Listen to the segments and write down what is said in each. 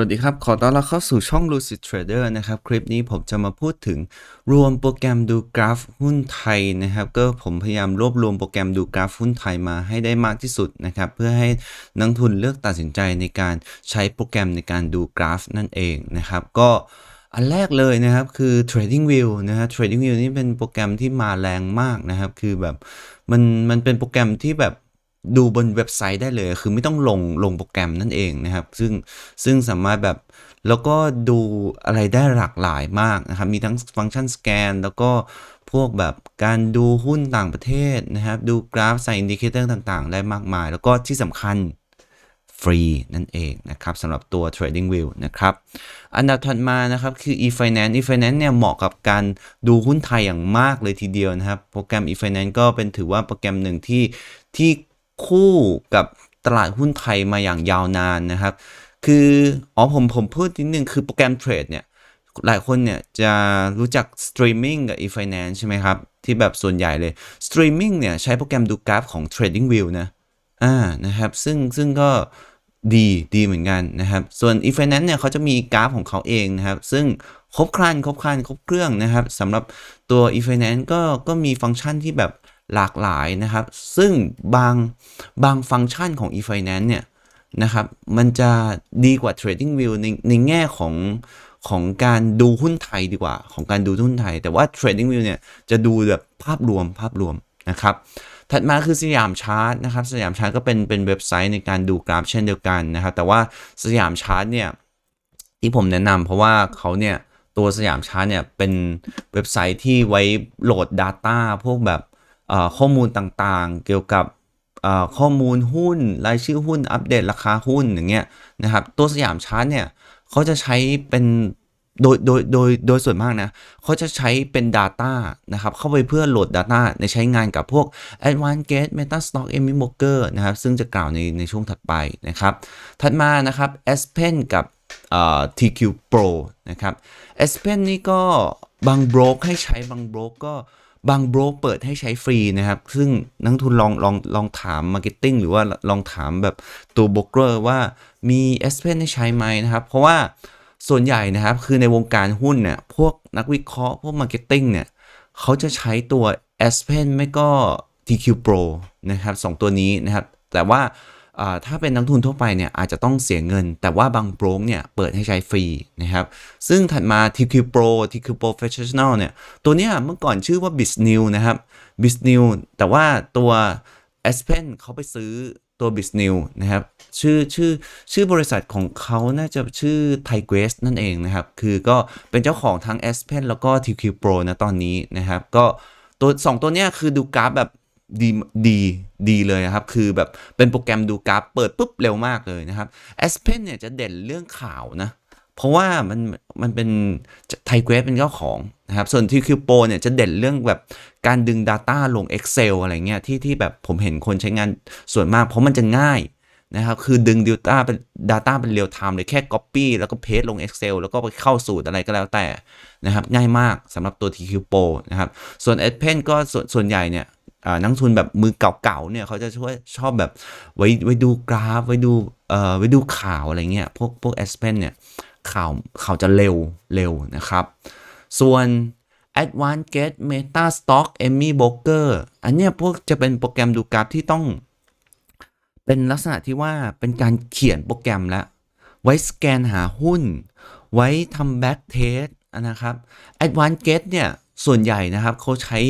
สวัสดีครับ ขอต้อนรับเข้าสู่ช่อง Lucid Trader นะครับ คลิปนี้ผมจะมาพูดถึงรวมโปรแกรมดูกราฟหุ้นไทยนะครับ ก็ผมพยายามรวบรวมโปรแกรมดูกราฟหุ้นไทยมาให้ได้มากที่สุดนะครับ เพื่อให้นักทุนเลือกตัดสินใจในการใช้โปรแกรมในการดูกราฟนั่นเองนะครับ ก็อันแรกเลยนะครับคือ Trading View นะฮะ Trading View นี่เป็นโปรแกรมที่มาแรงมากนะครับ คือแบบมันมันเป็นโปรแกรมที่แบบ ดูบนเว็บไซต์ได้เลย คือไม่ต้องลงลงโปรแกรมนั่นเองนะครับ ซึ่งซึ่งสามารถแบบแล้วก็ดูอะไรได้หลากหลายมากนะครับ มีทั้งฟังก์ชันสแกน แล้วก็พวกแบบการดูหุ้นต่างประเทศนะครับ ดูกราฟใส่อินดิเคเตอร์ต่างๆ ได้มากมาย แล้วก็ที่สำคัญฟรีนั่นเองนะครับสำหรับตัว Trading View นะครับ อันดับถัดมานะครับคือ eFinance eFinance เนี่ยเหมาะกับการดูหุ้นไทยอย่างมากเลยทีเดียวนะครับ โปรแกรม eFinance ก็เป็นถือว่าโปรแกรมหนึ่งที่ที่ คู่กับตลาดหุ้นไทยมาอย่างยาวนานนะครับ คืออ๋อผมผมพูดนิดนึงคือโปรแกรมเทรดเนี่ยหลายคนเนี่ยจะรู้จัก streaming กับ e-finance ใช่ไหมครับ ที่แบบส่วนใหญ่เลย streaming เนี่ยใช้โปรแกรมดูกราฟของ trading view นะอ่านะครับซึ่งซึ่งก็ดีดีเหมือนกันนะครับ ส่วน e-finance เนี่ยเขาจะมีกราฟของเขาเองนะครับ ซึ่งครบครันครบครันครบเครื่องนะครับสำหรับตัว e-finance ก็ก็มีฟังก์ชันที่แบบ หลากหลายนะครับ ซึ่งบางบางฟังก์ชันของ e-finance เนี่ยนะครับ มันจะดีกว่า trading view ในในแง่ของของการดูหุ้นไทยดีกว่า ของการดูหุ้นไทย แต่ว่า trading view เนี่ยจะดูแบบภาพรวมภาพรวมนะครับ ถัดมาคือสยามชาร์ตนะครับ สยามชาร์ตก็เป็นเป็นเว็บไซต์ในการดูกราฟเช่นเดียวกันนะครับ แต่ว่าสยามชาร์ตเนี่ยที่ผมแนะนำเพราะว่าเขาเนี่ยตัวสยามชาร์ตเนี่ยเป็นเว็บไซต์ที่ไว้โหลด Data พวกแบบ ข้อมูลต่างๆ เกี่ยวกับข้อมูลหุ้น รายชื่อหุ้น อัปเดตราคาหุ้นอย่างเงี้ยนะครับ ตัวสยามชาร์ตเนี่ยเขาจะใช้เป็นโดยโดยโดยโดยส่วนมากนะเขาจะใช้เป็น Data นะครับ เข้าไปเพื่อโหลด Data ในใช้งานกับพวก Advanced Gate Metastock e m i Broker นะครับ ซึ่งจะกล่าวในในช่วงถัดไปนะครับ ถัดมานะครับ S Pen กับ TQ Pro นะครับ S Pen นี่ก็บางโบรกให้ใช้บางโบรกก็ บางโบรกเปิดให้ใช้ฟรีนะครับ ซึ่งนักทุนลองลองลองถามมาร์เก็ตติ้งหรือว่าลองถามแบบตัวโบรกเกอร์ว่ามี S Pen ให้ใช้ไหมนะครับ เพราะว่าส่วนใหญ่นะครับ คือในวงการหุ้นเนี่ยพวกนักวิเคราะห์พวกมาร์เก็ตติ้งเนี่ยเขาจะใช้ตัว S Pen ไม่ก็ TQ Pro นะครับสตัวนี้นะครับ แต่ว่า ถ้าเป็นนักทุนทั่วไปเนี่ยอาจจะต้องเสียเงิน แต่ว่าบางโบรกเนี่ยเปิดให้ใช้ฟรีนะครับ ซึ่งถัดมา TQ Pro TQ Professional เนี่ย ตัวเนี้ยเมื่อก่อนชื่อว่า BizNew นะครับ BizNew แต่ว่าตัว S Pen เขาไปซื้อตัว BizNew นะครับ ชื่อชื่อชื่อบริษัทของเขาน่าจะชื่อ t h a i g r a c e นั่นเองนะครับ คือก็เป็นเจ้าของทั้ง S Pen แล้วก็ TQ Pro นะตอนนี้นะครับ ก็ตัว2ตัวเนี้ยคือดูกราฟแบบ ดีดีดีเลยนะครับ คือแบบเป็นโปรแกรมดูกราฟเปิดปุ๊บเร็วมากเลยนะครับ a s p e n เนี่ยจะเด่นเรื่องข่าวนะ เพราะว่ามันมันเป็นไทเกรสเป็นเจ้าของนะครับ ส่วนที่คิวโปเนี่ยจะเด่นเรื่องแบบการดึง Data ลง Excel อะไรเงี้ยที่ที่แบบผมเห็นคนใช้งานส่วนมาก เพราะมันจะง่ายนะครับ คือดึง Data เป็น Data เป็นเรียลไทม์เลยแค่ Copy แล้วก็ Paste ลง Excel แล้วก็ไปเข้าสูตรอะไรก็แล้วแต่นะครับ ง่ายมากสำหรับตัว TQ Pro นะครับ ส่วน a d p e n ก็ส่วนส่วนใหญ่เนี่ย นักทุนแบบมือเก่าๆเนี่ยเขาจะช่วยชอบแบบไว้ไว้ดูกราฟ ไว้ดูเอ่อไว้ดูข่าวอะไรเงี้ยพวกพวกแอสเพนเนี่ยข่าวข่าวจะเร็วเร็วนะครับ ส่วน Advanced Get Meta Stock Emmy Broker อันเนี้ยพวกจะเป็นโปรแกรมดูกราฟที่ต้อง เป็นลักษณะที่ว่าเป็นการเขียนโปรแกรมแล้ว ไว้สแกนหาหุ้น ไว้ทำแบ็กเทสนะครับ Advanced Get เนี่ย ส่วนใหญ่นะครับเขาใช้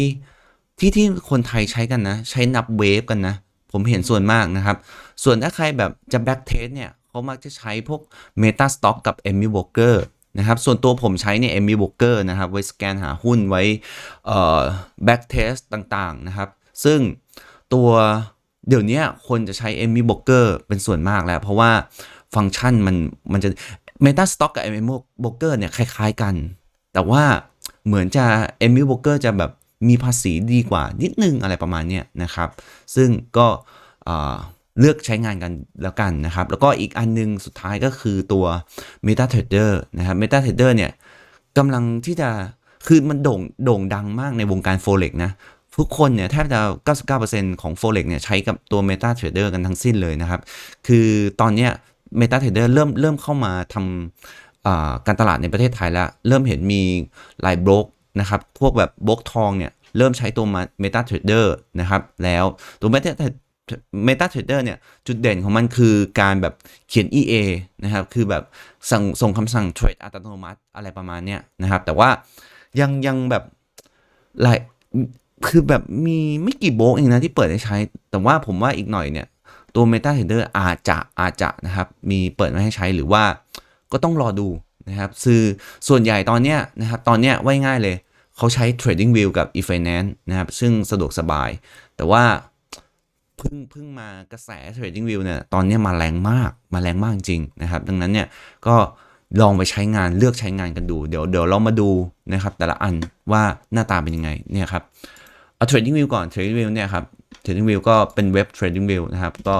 ที่ที่คนไทยใช้กันนะ ใช้นับเวฟกันนะ ผมเห็นส่วนมากนะครับ ส่วนถ้าใครแบบจะแบ็กเทสเนี่ยเขามักจะใช้พวก Meta Stock กับ e m i b o k e r นะครับ ส่วนตัวผมใช้เนี่ย e m i b o k e r นะครับ ไว้สแกนหาหุ้นไว้เอ่อแบ็กเทสต่างๆนะครับ ซึ่งตัวเดี๋ยวนี้คนจะใช้ e m i b o k e r เป็นส่วนมากแล้ว เพราะว่าฟังก์ชันมันมันจะ Meta Stock กับ e m i b o k e r เนี่ยคล้ายๆกัน แต่ว่าเหมือนจะ e m i b o k e r จะแบบ มีภาษีดีกว่านิดนึงอะไรประมาณนี้นะครับ ซึ่งก็เลือกใช้งานกันแล้วกันนะครับ แล้วก็อีกอันนึงสุดท้ายก็คือตัว MetaTrader นะครับ MetaTrader เนี่ยกำลังที่จะคือมันโด่งโด่งดังมากในวงการ Forex นะ ทุกคนเนี่ยแทบจะ 99%ของ Forex เนี่ยใช้กับตัว MetaTrader กันทั้งสิ้นเลยนะครับ คือตอนเนี้ย MetaTrader เริ่มเริ่มเข้ามาทำการตลาดในประเทศไทยแล้ว เริ่มเห็นมีหลายบล็อก นะครับ พวกแบบบล็อกทองเนี่ย เริ่มใช้ตัวมา MetaTrader นะครับ แล้วตัว Meta MetaTrader เนี่ย จุดเด่นของมันคือการแบบเขียน EA นะครับ คือแบบสั่งส่งคำสั่งเทรดอัตโนมัติอะไรประมาณเนี้ยนะครับ แต่ว่ายังยังแบบหลายคือแบบมีไม่กี่โบกเองนะที่เปิดให้ใช้ แต่ว่าผมว่าอีกหน่อยเนี่ย ตัว MetaTrader อาจจะอาจจะนะครับ มีเปิดมาให้ใช้หรือว่าก็ต้องรอดู นะครับซื้อส่วนใหญ่ตอนเนี้ยนะครับตอนเนี้ยไว้ง่ายเลย เขาใช้ Trading View กับ e-finance นะครับซึ่งสะดวกสบาย แต่ว่าเพิ่งเพิ่งมากระแส Trading View เนี่ยตอนนี้มาแรงมากมาแรงมากจริงนะครับ ดังนั้นเนี่ยก็ลองไปใช้งานเลือกใช้งานกันดู เดี๋ยวเดี๋ยวเรามาดูนะครับ แต่ละอันว่าหน้าตาเป็นยังไงเนี่ยครับเอา Trading View ก่อน Trading View เนี่ยครับ Trading View ก็เป็นเว็บ Trading View นะครับ ก็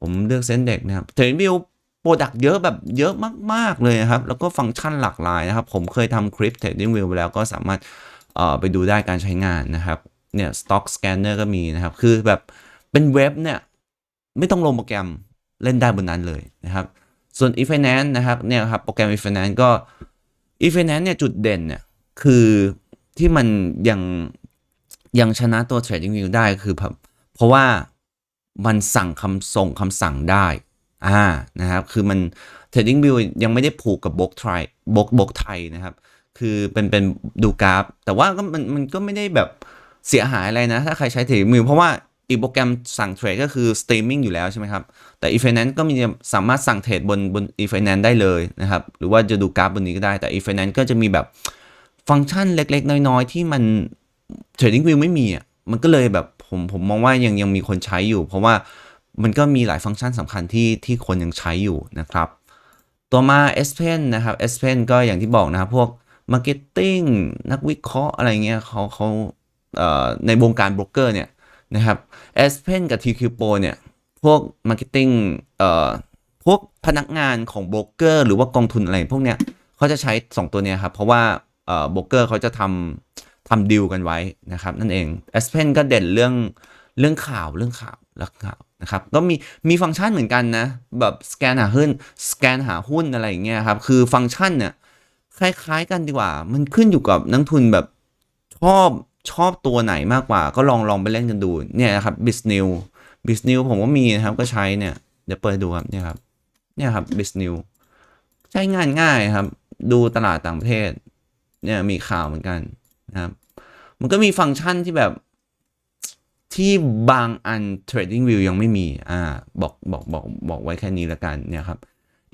ผมเลือกเส้นเด็กนะครับ Trading View โปรดักต์เยอะแบบเยอะมาก ๆ เลยนะครับ แล้วก็ฟังก์ชันหลากหลายนะครับ ผมเคยทำคลิป Trading View ไปแล้วก็สามารถเอ่อไปดูได้การใช้งานนะครับ เนี่ย Stock Scanner ก็มีนะครับ คือแบบเป็นเว็บเนี่ย ไม่ต้องลงโปรแกรมเล่นได้บนนั้นเลยนะครับ ส่วน e-finance นะครับ เนี่ยครับ โปรแกรม e-finance ก็ e-finance เนี่ยจุดเด่นเนี่ย คือที่มันยังยังชนะตัว Trading View ได้คือเพราะว่ามันสั่งคำส่งคำสั่งได้ อ่านะครับคือมัน Trading View ยังไม่ได้ผูกกับบล็อกไทยบล็อกบล็อกไทยนะครับ คือเป็นเป็นดูกราฟ แต่ว่าก็มันมันก็ไม่ได้แบบเสียหายอะไรนะ ถ้าใครใช้ Trading View เพราะว่าอีกโปรแกรมสั่งเทรดก็คือ streaming อยู่แล้วใช่ไหมครับ แต่ e-finance ก็มีสามารถสั่งเทรดบนบน e-finance ได้เลยนะครับ หรือว่าจะดูกราฟบนนี้ก็ได้ แต่ e-finance ก็จะมีแบบฟังก์ชันเล็ก ๆ น้อยๆ ที่มัน Trading View ไม่มีอะ มันก็เลยแบบผมผมมองว่ายังยังมีคนใช้อยู่ เพราะว่า มันก็มีหลายฟังก์ชันสำคัญที่ที่คนยังใช้อยู่นะครับ ตัวมา S Pen นะครับ S Pen ก็อย่างที่บอกนะครับ พวก Marketing นักวิเคราะห์อะไรเงี้ยเขาเขาในวงการโบรกเกอร์เนี่ยนะครับ S Pen กับ TQ Pro เนี่ย พวก Marketing เอ่อพวกพนักงานของโบรกเกอร์หรือว่ากองทุนอะไรพวกเนี้ยเขาจะใช้ 2 ตัวเนี้ยครับ เพราะว่าเอ่อโบรกเกอร์เขาจะทำทำดีลกันไว้นะครับ นั่นเอง S Pen ก็เด่นเรื่องเรื่องข่าวเรื่องข่าวเรื่องข่าว นะครับก็มีมีฟังก์ชันเหมือนกันนะ แบบสแกนหาหุ้นสแกนหาหุ้นอะไรอย่างเงี้ยครับ คือฟังก์ชันเนี่ยคล้ายๆกันดีกว่า มันขึ้นอยู่กับนักทุนแบบชอบชอบตัวไหนมากกว่า ก็ลองลองไปเล่นกันดูเนี่ยนะครับ b i z n e w b i z n e w ผมก็มีนะครับก็ใช้เนี่ยเดี๋ยวเปิดดูครับเนี่ยครับเนี่ยครับ b i z n e w ใช้งานง่ายครับ ดูตลาดต่างประเทศ เนี่ยมีข่าวเหมือนกันนะครับ มันก็มีฟังก์ชันที่แบบ ที่บางอัน Trading View ยังไม่มี อ่า บอกบอกบอกบอกไว้แค่นี้ละกันเนี่ยครับ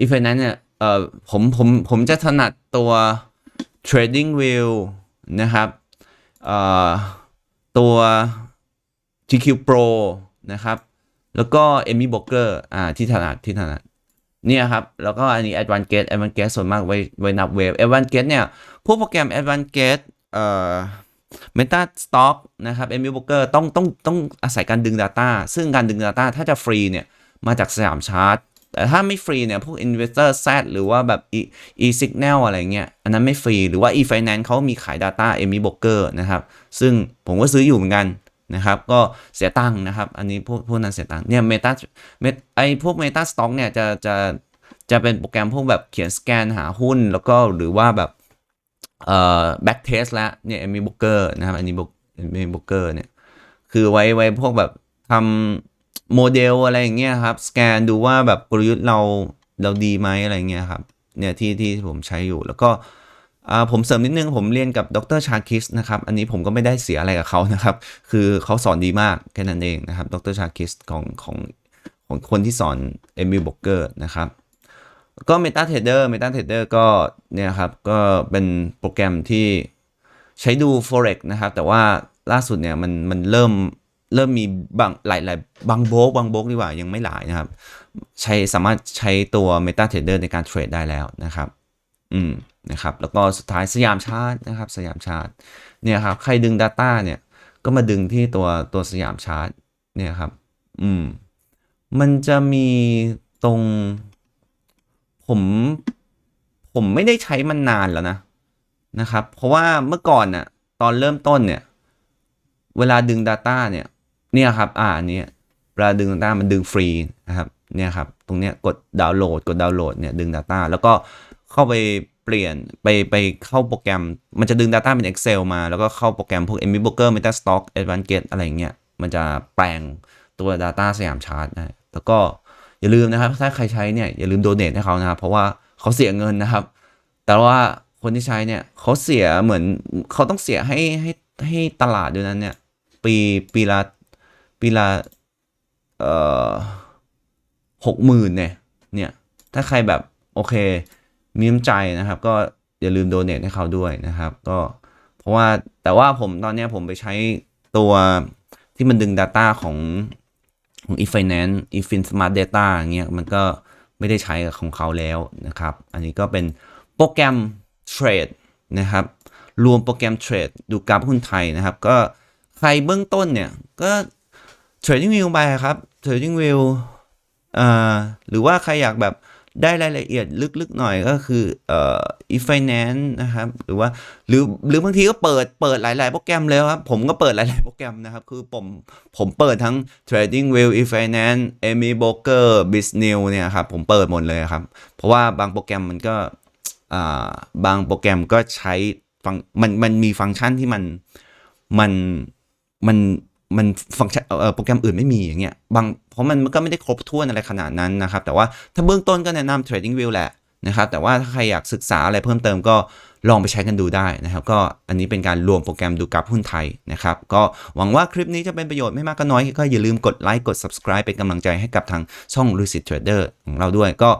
อีเฟนนั้นเนี่ย เอ่อ ผมผมผมจะถนัดตัว Trading View นะครับ เอ่อ ตัว GQ Pro นะครับ แล้วก็ Emmy Broker อ่า ที่ถนัดที่ถนัด เนี่ยครับ แล้วก็อันนี้ Advanced Gate Advanced Gate ส่วนมากไว้ไว้นับเวฟ Advanced Gate เนี่ย พวกโปรแกรม Advanced Gate เอ่อ Meta Stock นะครับ Emmy Broker ต้องต้องต้องอาศัยการดึง Data ซึ่งการดึง Data ถ้าจะฟรีเนี่ย มาจากสยามชาร์ตแต่ถ้าไม่ฟรีเนี่ย พวก Investor Z หรือว่าแบบ e e Signal อะไรเงี้ย อันนั้นไม่ฟรี หรือว่า e Finance เขามีขาย Data Emmy Broker นะครับ ซึ่งผมก็ซื้ออยู่เหมือนกันนะครับ ก็เสียตังค์นะครับ อันนี้พวกพวกนั้นเสียตังค์เนี่ย Meta ไอพวก Meta Stock เนี่ยจะจะจะเป็นโปรแกรมพวกแบบเขียนสแกนหาหุ้น แล้วก็หรือว่าแบบ เอ่อ back test แล้วเนี่ย Emmy Broker นะครับอันนี้ Emmy Broker เนี่ยคือไว้ไว้พวกแบบทำโมเดลอะไรอย่างเงี้ยครับสแกนดูว่าแบบกลยุทธ์เราเราดีไหมอะไรเงี้ยครับเนี่ยที่ที่ผมใช้อยู่แล้วก็อ่าผมเสริมนิดนึง ผมเรียนกับดรชาคิสนะครับ อันนี้ผมก็ไม่ได้เสียอะไรกับเขานะครับ คือเขาสอนดีมากแค่นั้นเองนะครับ ดรชาคิสของของของคนที่สอน Emmy Broker นะครับ ก็ MetaTrader MetaTrader ก็เนี่ยครับก็เป็นโปรแกรมที่ใช้ดู Forex นะครับ แต่ว่าล่าสุดเนี่ยมันมันเริ่มเริ่มมีบางหลายหลายบางโบกบางโบกดีกว่ายังไม่หลายนะครับ ใช้สามารถใช้ตัว MetaTrader ในการเทรดได้แล้วนะครับ อืมนะครับ แล้วก็สุดท้ายสยามชาร์ตนะครับ สยามชาร์ตเนี่ยครับ ใครดึง Data เนี่ยก็มาดึงที่ตัวตัวสยามชาร์ตเนี่ยครับ อืม มันจะมีตรง ผมผมไม่ได้ใช้มันนานแล้วนะนะครับ เพราะว่าเมื่อก่อนน่ะตอนเริ่มต้นเนี่ย เวลาดึง Data เนี่ยเนี่ยครับ อ่าอันนี้เวลาดึง Data มันดึงฟรีนะครับเนี่ยครับ ตรงเนี้ยกดดาวน์โหลด กดดาวน์โหลดเนี่ยดึง Data แล้วก็เข้าไปเปลี่ยนไปไปเข้าโปรแกรม มันจะดึง Data เป็น Excel มา แล้วก็เข้าโปรแกรมพวก m b b o o k e r Metastock Advanced อะไรอย่างเงี้ยมันจะแปลงตัว Data สยามชาร์ตนะแล้วก็ อย่าลืมนะครับ ถ้าใครใช้เนี่ยอย่าลืมโดเนทให้เขานะครับเพราะว่าเขาเสียเงินนะครับ แต่ว่าคนที่ใช้เนี่ยเขาเสียเหมือนเขาต้องเสียให้ให้ให้ตลาดด้วยนั้นเนี่ย ปีปีละปีละเอ่อหกหมื่นเนี่ยเนี่ย ถ้าใครแบบโอเค มีน้ำใจนะครับ ก็อย่าลืมโดเนทให้เขาด้วยนะครับ ก็เพราะว่าแต่ว่าผมตอนนี้ผมไปใช้ตัวที่มันดึง Data ของ ของ e-finance e-fin smart data อย่างเงี้ยมันก็ไม่ได้ใช้กับของเขาแล้วนะครับ อันนี้ก็เป็นโปรแกรมเทรดนะครับ รวมโปรแกรมเทรดดูกราฟหุ้นไทยนะครับ ก็ใครเบื้องต้นเนี่ย ก็เทรดดิ้งวิวไปครับ Trading View อ่าหรือว่าใครอยากแบบ ได้รายละเอียดลึกๆหน่อยก็คือเอ่อ e-finance นะครับหรือว่าหรือหรือบางทีก็เปิดเปิดหลาย ๆ โปรแกรมเลยครับ ผมก็เปิดหลาย ๆ โปรแกรมนะครับ คือผมผมเปิดทั้ง Trading View e-finance Amy Broker BizNew เนี่ยครับผมเปิดหมดเลยครับ เพราะว่าบางโปรแกรมมันก็อ่าบางโปรแกรมก็ใช้ฟังมันมันมีฟังก์ชันที่มันมันมัน มันฟังก์ชันโปรแกรมอื่นไม่มีอย่างเงี้ยบางเพราะมันก็ไม่ได้ครบถ้วนอะไรขนาดนั้นนะครับ แต่ว่าถ้าเบื้องต้นก็แนะนำ Trading View แหละนะครับแต่ว่าถ้าใครอยากศึกษาอะไรเพิ่มเติมก็ลองไปใช้กันดูได้นะครับ ก็อันนี้เป็นการรวมโปรแกรมดูกราฟหุ้นไทยนะครับ ก็หวังว่าคลิปนี้จะเป็นประโยชน์ไม่มากก็น้อย ก็อย่าลืมกดไลค์กด subscribe เป็นกำลังใจให้กับทางช่อง Lucid Trader ของเราด้วย ก็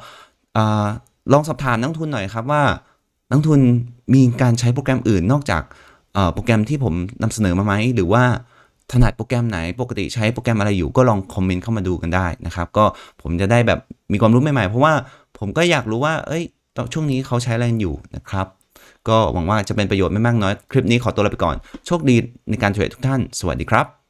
ลองสอบถามนักทุนหน่อยครับว่า นักทุนมีการใช้โปรแกรมอื่นนอกจากโปรแกรมที่ผมนำเสนอมาไหมหรือว่า ถนัดโปรแกรมไหนปกติใช้โปรแกรมอะไรอยู่ก็ลองคอมเมนต์เข้ามาดูกันได้นะครับก็ผมจะได้แบบมีความรู้ใหม่ๆ เพราะว่าผมก็อยากรู้ว่า เอ้ยตอนช่วงนี้เขาใช้อะไรอยู่นะครับก็หวังว่าจะเป็นประโยชน์ไม่มากน้อย คลิปนี้ขอตัวลาไปก่อน โชคดีในการเทรดทุกท่าน สวัสดีครับ